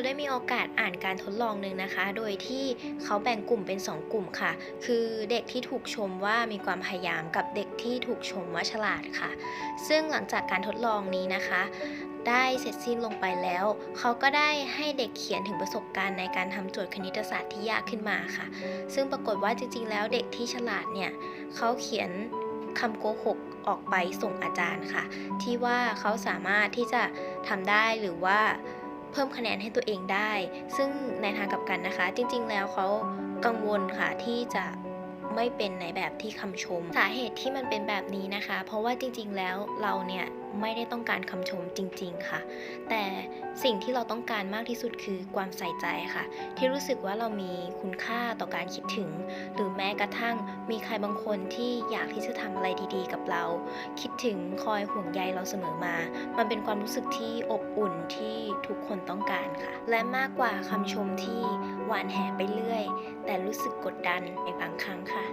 ลได้มีโอกาสอ่านการทดลองหนึ่งนะคะ โดยที่เขาแบ่งกลุ่มเป็น 2 กลุ่มค่ะ คือเด็กที่ถูกชมว่ามีความพยายามกับเด็กที่ถูกชมว่าฉลาดค่ะ ซึ่งหลังจากการทดลองนี้นะคะ ได้เสร็จสิ้นลงไปแล้ว เขาก็ได้ให้เด็กเขียนถึงประสบการณ์ในการทำโจทย์คณิตศาสตร์ที่ยากขึ้นมาค่ะ ซึ่งปรากฏว่าจริงๆ แล้วเด็กที่ฉลาดเนี่ยเขาเขียนคำโกหกออกไปส่งอาจารย์ค่ะ ที่ว่าเขาสามารถที่จะทำได้หรือว่า เพิ่มคะแนนให้ตัวเองได้ ซึ่งในทางกลับกันนะคะ จริง ๆ แล้วเขากังวลค่ะที่จะ ไม่เป็นในแบบที่คำชม สาเหตุที่มันเป็นแบบนี้นะคะ เพราะว่าจริงๆแล้วเราเนี่ยไม่ได้ต้องการคำชมจริง ๆค่ะ แต่สิ่งที่เราต้องการมากที่สุดคือความใส่ใจค่ะ ที่รู้สึกว่าเรามีคุณค่าต่อการคิดถึง หรือแม้กระทั่งมีใครบางคนที่อยากที่จะทำอะไรดีๆ กับเรา คิดถึงคอยห่วงใยเราเสมอมา มันเป็นความรู้สึกที่อบอุ่นที่ทุกคนต้องการค่ะ และมากกว่าคำชมที่หวานแหไปเรื่อย แต่รู้สึกกดดันในบางครั้งค่ะ